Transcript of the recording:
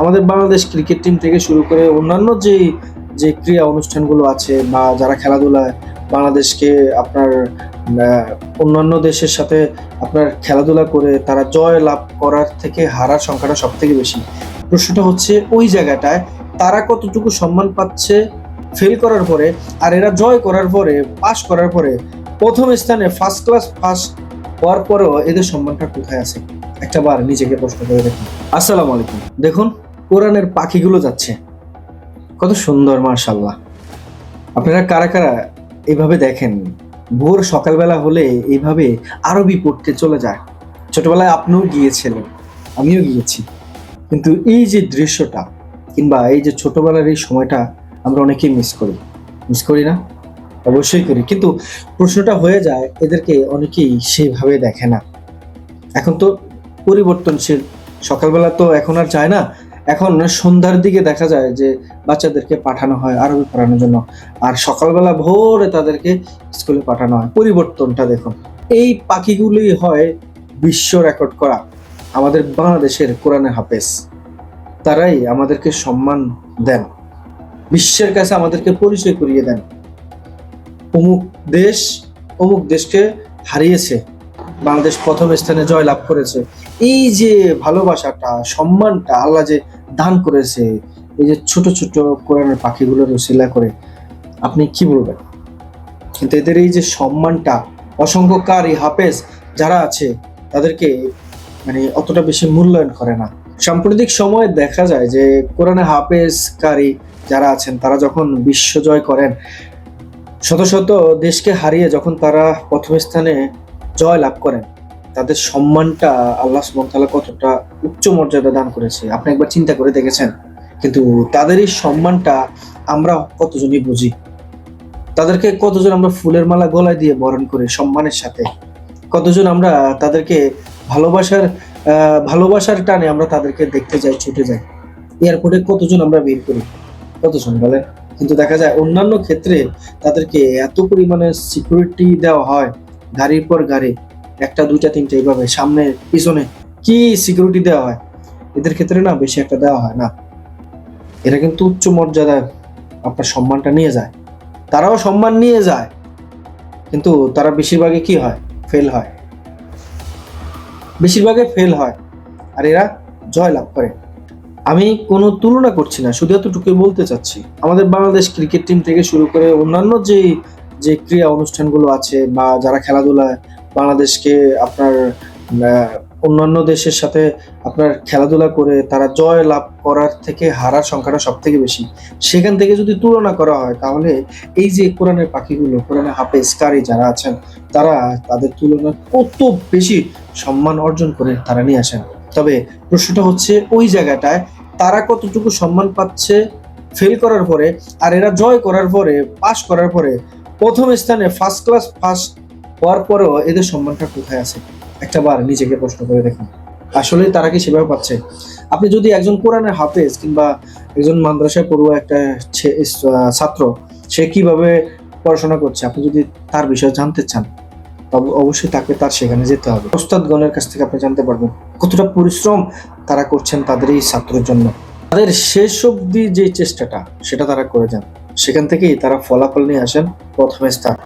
আমাদের Bangladesh cricket team থেকে শুরু করে অন্যান্য যে যে ক্রীড়া অনুষ্ঠানগুলো আছে বা যারা খেলাধুলায় বাংলাদেশকে আপনার অন্যান্য দেশের সাথে আপনার খেলাধুলা করে তারা জয় লাভ করার থেকে হারার সংখ্যাটা সব থেকে বেশি। প্রশ্নটা হচ্ছে ওই জায়গাটায় তারা কতটুকু সম্মান পাচ্ছে ফেল করার পরে আর এরা জয় করার পরে পাস করার পরে প্রথম স্থানে ফার্স্ট ক্লাস ফার্স্ট হওয়ার পরেও এদের সম্মানটা কোথায় আছে? একটা বার নিজেকে প্রশ্ন করে দেখুন। আসসালামু আলাইকুম। দেখুন কোরআনের পাখিগুলো যাচ্ছে। কত সুন্দর মার্শাল্লাহ আপনারা কারা কারা এইভাবে দেখেন? ভোর সকালবেলা হলে এইভাবে আরবি পড়তে চলে যায়। ছোটবেলায় আপনিও গিয়েছিলেন, আমিও গিয়েছি। কিন্তু এই যে দৃশ্যটা, কিংবা এই যে ছোটবেলার এই সময়টা আমরা অনেকেই মিস করি। মিস করি না? অবশ্যই করি। কিন্তু প্রশ্নটা হয়ে যায়, এদেরকে অনেকেই সেইভাবে দেখে না। এখন তো পরিবর্তনশীল। সকালবেলা তো এখন আর যায় না এখন সন্ধ্যার দিকে দেখা যায় যে বাচ্চাদেরকে পাঠানো হয় আরবি পড়ানোর জন্য। আর সকালবেলা ভোরে তাদেরকে স্কুলে পাঠানো হয়। পরিবর্তনটা দেখুন। এই পাখিগুলি হয় বিশ্ব রেকর্ড করা আমাদের বাংলাদেশের কোরআনে হাফেজ। তারাই আমাদেরকে সম্মান দেন। বিশ্বের কাছে আমাদেরকে পরিচয় করিয়ে দেন। অমুক দেশ অমুক দেশকে হারিয়েছে। বাংলাদেশ প্রথম স্থানে জয় লাভ করেছে। এই যে ভালোবাসাটা, সম্মানটা আল্লাহ যে দান করেছে, এই যে ছোট ছোট কোরআনের পাখিগুলোর রসিলা করে, আপনি কি বলবেন? কিন্তু এদের এই যে সম্মানটা, অসংখ্য কারি, হাফেজ যারা আছে, তাদেরকে মানে অতটা বেশি মূল্যায়ন করে না। সাম্প্রতিক সময়ে দেখা যায় যে কোরআনে হাফেজ, কারি যারা আছেন, তারা যখন বিশ্ব জয় করেন, শত শত দেশকে হারিয়ে যখন তারা প্রথম স্থানে জয় লাভ করেন। তাদের সম্মানটা আল্লাহ সুবহানাহু কতটা উচ্চ মর্যাদা দান করেছে, আপনি একবার চিন্তা করে দেখেছেন? কিন্তু তাদের এই সম্মানটা আমরা কতজনই বুঝি? তাদেরকে কতজন আমরা ফুলের মালা গলায় দিয়ে বরণ করি সম্মানের সাথে? কতজন আমরা তাদেরকে ভালোবাসার ভালোবাসার টানে আমরা তাদেরকে দেখতে যাই, ছুটে যাই? এয়ারপোর্টে কতজন আমরা বের করি? কতজন বলেন? কিন্তু দেখা যায় অন্যান্য ক্ষেত্রে তাদেরকে এত পরিমাণে সিকিউরিটি দেওয়া হয় গাড়ির পর গাড়ি, একটা, দুইটা, তিনটা, এইভাবে, সামনে, পিছনে, কি সিকিউরিটি দেওয়া হয়? এদের ক্ষেত্রে না বেশি একটা দেওয়া হয় না। এরা কিন্তু উচ্চ মর্যাদায় আপনার সম্মানটা নিয়ে যায়। তারাও সম্মান নিয়ে যায়, কিন্তু তারা বেশিরভাগই কি হয়? ফেল হয়। বেশিরভাগে ফেল হয়, আর এরা জয় লাভ করে। আমি কোনো তুলনা করছি না, শুধু এতটুকুই বলতে চাচ্ছি, আমাদের বাংলাদেশ ক্রিকেট টিম থেকে শুরু করে অন্যান্য যে যে ক্রীড়া অনুষ্ঠানগুলো আছে বা যারা খেলাধুলায় বাংলাদেশকে আপনার অন্যান্য দেশের সাথে আপনার খেলাধুলা করে তারা জয় লাভ করার থেকে হারার সংখ্যাটা সব থেকে বেশি। সেখান থেকে যদি তুলনা করা হয়, তাহলে এই যে কোরআনের পাখিগুলো, কোরআনের হাফেজ কারি যারা আছেন, তারা তাদের তুলনায় কত বেশি সম্মান অর্জন করে তারা নিয়ে আসেন। তবে প্রশ্নটা হচ্ছে, ওই জায়গাটায় তারা কতটুকু সম্মান পাচ্ছে ফেল করার পরে, আর এরা জয় করার পরে পাস করার পরে প্রথম স্থানে ফার্স্ট ক্লাস ফার্স্ট হওয়ার পরেও এদের সম্মানটা কোথায় আছে? একটা বার নিজেকে প্রশ্ন করে দেখুন। আসলে তারা কি সেভাবে পাচ্ছে? আপনি যদি একজন কোরআনের হাফেজ কিংবা একজন মাদ্রাসায় পড়ুয়া একটা ছাত্র, সে কীভাবে পড়াশোনা করছে? আপনি যদি তার বিষয়ে জানতে চান, তবে অবশ্যই তাকে তার সেখানে যেতে হবে। ওস্তাদগণের কাছ থেকে আপনি জানতে পারবেন কতটা পরিশ্রম তারা করছেন তাদের এই ছাত্রের জন্য। তাদের শেষ অবধি যে চেষ্টাটা, সেটা তারা করে যান। সেখান থেকেই তারা ফলাফল নিয়ে আসেন প্রথম স্থান।